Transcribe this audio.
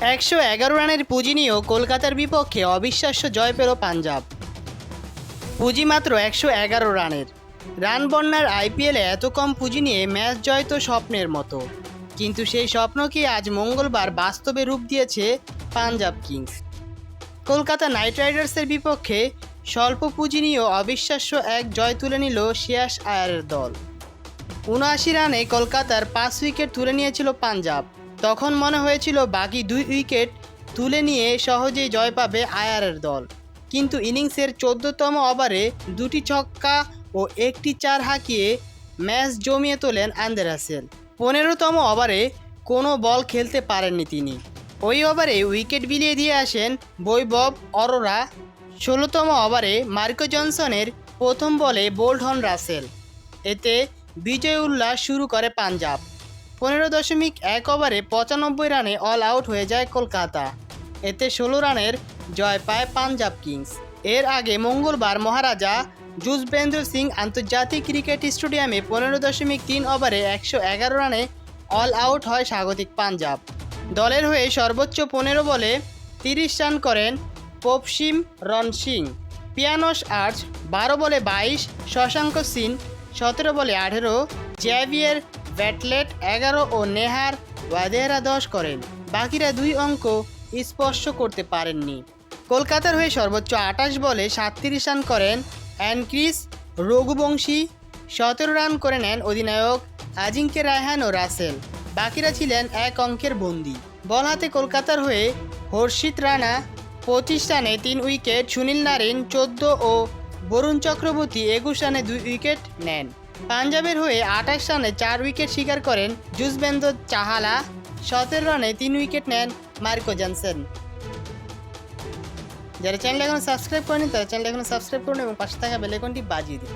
একশো এগারো রানের পুঁজি নিয়েও কলকাতার বিপক্ষে অবিশ্বাস্য জয় পেল পাঞ্জাব। পুঁজি মাত্র একশো এগারো রানের। রান বন্যার আইপিএলে এত কম পুঁজি নিয়ে ম্যাচ জয় তো স্বপ্নের মতো। কিন্তু সেই স্বপ্নকে আজ মঙ্গলবার বাস্তবে রূপ দিয়েছে পাঞ্জাব কিংস। কলকাতা নাইট রাইডার্সের বিপক্ষে স্বল্প পুঁজি নিয়েও অবিশ্বাস্য এক জয় তুলে নিল শ্রেয়াস আয়ারের দল। উনআশি রানে কলকাতার পাঁচ উইকেট তুলে নিয়েছিল পাঞ্জাব। তখন মনে হয়েছিল বাকি দুই উইকেট তুলে নিয়ে সহজেই জয় পাবে আয়ারের দল। কিন্তু ইনিংসের চোদ্দতম ওভারে দুটি ছক্কা ও একটি চার হাঁকিয়ে ম্যাচ জমিয়ে তোলেন আন্দ্রে রাসেল পনেরোতম ওভারে কোনো বল খেলতে পারেননি তিনি। ওই ওভারে উইকেট বিলিয়ে দিয়ে আসেন বৈভব অরোরা। ষোলোতম ওভারে মার্কো জনসনের প্রথম বলে বোল্ড হন রাসেল। এতে বিজয় উল্লাস শুরু করে পাঞ্জাব। পনেরো দশমিক এক ওভারে পঁচানব্বই রানে অল আউট হয়ে যায় কলকাতা। এতে ষোলো রানের জয় পায় পাঞ্জাব কিংস। এর আগে মঙ্গলবার মহারাজা যুজবেন্দ্র সিং আন্তর্জাতিক ক্রিকেট স্টেডিয়ামে পনেরো দশমিক তিন ওভারে একশো এগারো রানে অল আউট হয় স্বাগতিক পাঞ্জাব। দলের হয়ে সর্বোচ্চ পনেরো বলে তিরিশ রান করেন পপসিম রন সিং। পিয়ানোস আর্চ বারো বলে বাইশ, শশাঙ্ক সিন সতেরো বলে আঠেরো, জ্যাভিয়ার ব্যাটলেট এগারো ও নেহার ওয়াদেরা দশ করেন। বাকিরা দুই অঙ্ক স্পর্শ করতে পারেননি। কলকাতার হয়ে সর্বোচ্চ আটাশ বলে সাতত্রিশ রান করেন অ্যানক্রিস রঘুবংশী, সতেরো রান করে নেন অধিনায়ক আজিঙ্কে রায়হান ও রাসেল। বাকিরা ছিলেন এক অঙ্কের বন্দি। বল হাতে কলকাতার হয়ে হর্ষিত রানা, পঁচিশ রানে তিন উইকেট, সুনীল নারিন চোদ্দ ও বরুণ চক্রবর্তী একুশ রানে দুই উইকেট নেন। পাঞ্জাবের হয়ে আঠাশ রানে চার উইকেট শিকার করেন যুজবেন্দ্র চাহালা। সতেরো রানে তিন উইকেট নেন মার্কো জনসেন। যারা চ্যানেল এখনও সাবস্ক্রাইব করেনি, তারা চ্যানেল এখনও সাবস্ক্রাইব করুন এবং পাশে থাকা বেলেকনটি বাজিয়ে দিন।